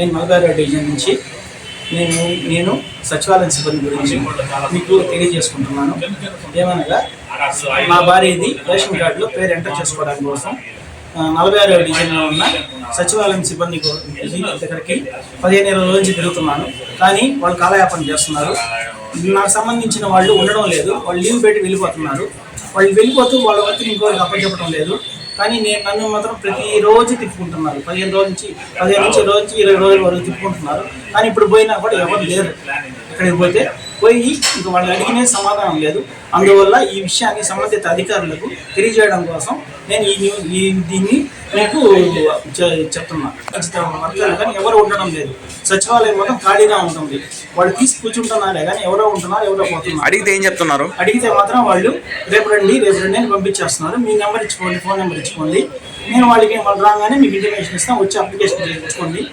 నేను మల్బారి డివిజన్ నుంచి నేను నేను సచివాలయం సిబ్బంది గురించి మీకు తెలియజేసుకుంటున్నాను. ఏమనగా మా భార్యది రేషన్ కార్డులో పేరు ఎంటర్ చేసుకోవడానికి కోసం నలభై ఆరో డివిజన్లో ఉన్న సచివాలయం సిబ్బంది దగ్గరికి పదిహేను ఇరవై రోజుల నుంచి తిరుగుతున్నాను. కానీ వాళ్ళు కాలయాపన చేస్తున్నారు. నాకు సంబంధించిన వాళ్ళు ఉండడం లేదు. వాళ్ళు లీవ్ పెట్టి వెళ్ళిపోతున్నారు. వాళ్ళు వెళ్ళిపోతూ వాళ్ళ వర్క్ ఇంకోరికి అప్పచెప్పడం లేదు. కానీ నేను నన్ను మాత్రం ప్రతిరోజు తిప్పుకుంటున్నారు. పదిహేను రోజు నుంచి పదిహేను నుంచి రోజు నుంచి ఇరవై రోజుల వరకు తిప్పుకుంటున్నారు. కానీ ఇప్పుడు పోయినా కూడా ఎవరు లేరు. ఇక్కడికి పోతే పోయి ఇంక వాళ్ళు అడిగినే సమాధానం లేదు. అందువల్ల ఈ విషయాన్ని సంబంధిత అధికారులకు తెలియజేయడం కోసం నేను ఈ న్యూ- ఈ దీన్ని మీకు చెప్తున్నా. ఖచ్చితంగా వర్కర్లు కానీ ఎవరు ఉండడం లేదు. సచివాలయం మొత్తం ఖాళీగా ఉంటుంది. వాళ్ళు తీసి కూర్చుంటున్నారే కానీ ఎవరో ఉంటున్నారు ఎవరో పోతున్నారు. అడిగితే ఏం చెప్తున్నారు? అడిగితే మాత్రం వాళ్ళు రేపు రండి రేపు రండి అని పంపించేస్తున్నారు. మీ నెంబర్ ఇచ్చుకోండి ఫోన్ నెంబర్ ఇచ్చుకోండి. నేను వాళ్ళకి వాళ్ళు రాగానే మీకు ఇంటిమేషన్ ఇస్తాం వచ్చి అప్లికేషన్ చేయించుకోండి.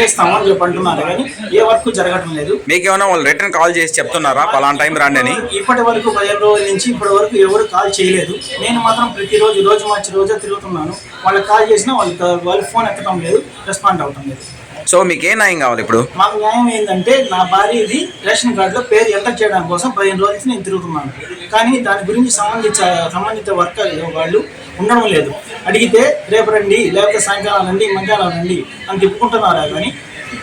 చేస్తాము అని చెప్పి అంటున్నారు. కానీ ఏ వర్క్ జరగటం లేదు. మీకేమైనా వాళ్ళు రిటర్న్ కాల్ చేసి చెప్తున్నారా? పలానా టైం రండి అని. ఇప్పటి వరకు పదిహేను రోజుల నుంచి ఇప్పటి వరకు ఎవరు కాల్ చేయలేదు. నేను మాత్రం ప్రతిరోజు రోజు మార్చి రోజే తిరుగుతున్నాను. వాళ్ళకి కాల్ చేసినా వాళ్ళు వాళ్ళు ఫోన్ ఎత్తడం లేదు రెస్పాండ్ అవటం లేదు. సో మీకు ఏ న్యాయం కావాలి ఇప్పుడు? మాకు న్యాయం ఏంటంటే నా భార్యది రేషన్ కార్డులో పేరు ఎంటర్ చేయడం కోసం పదిహేను రోజుల నుంచి నేను తిరుగుతున్నాను. కానీ దాని గురించి సంబంధించ సంబంధిత వర్కర్ వాళ్ళు ఉండడం లేదు. అడిగితే రేపు రండి లేకపోతే సాయంకాలం రండి మధ్యాహ్నం రండి అని తిప్పుకుంటున్నారా కానీ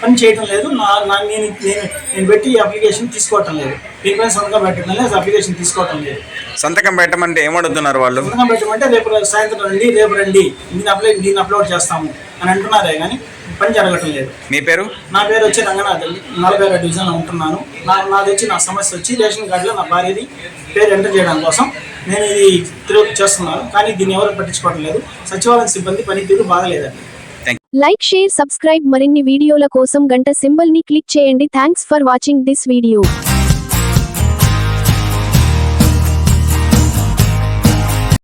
పని చేయటం లేదు. నా నా నేను నేను నేను పెట్టి అప్లికేషన్ తీసుకోవటం లేదు. దీనిపైన సంతకం పెట్టడం లేదు అప్లికేషన్ తీసుకోవటం లేదు. సంతకం పెట్టమంటే ఏమడుగుతున్నారు వాళ్ళు? సంతకం పెట్టమంటే రేపు సాయంత్రం రండి రేపు రండి దీన్ని అప్లై దీన్ని అప్లోడ్ చేస్తాము అని అంటున్నారే కానీ పని జరగటం లేదు. మీ పేరు? నా పేరు వచ్చి రంగనాథ్ నలభై ఆరో డివిజన్లో ఉంటున్నాను. నా నాది వచ్చి నా సమస్య వచ్చి రేషన్ కార్డులో నా భార్యది పేరు ఎంటర్ చేయడం కోసం నేను ఇది తిరుగు చేస్తున్నాను. కానీ దీన్ని ఎవరు పట్టించుకోవడం లేదు. సచివాలయం సిబ్బంది పనితీరు బాగలేదండి. లైక్ షేర్ సబ్స్క్రైబ్ మరిన్ని వీడియోల కోసం గంట సింబల్ని క్లిక్ చేయండి. Thanks for watching this video.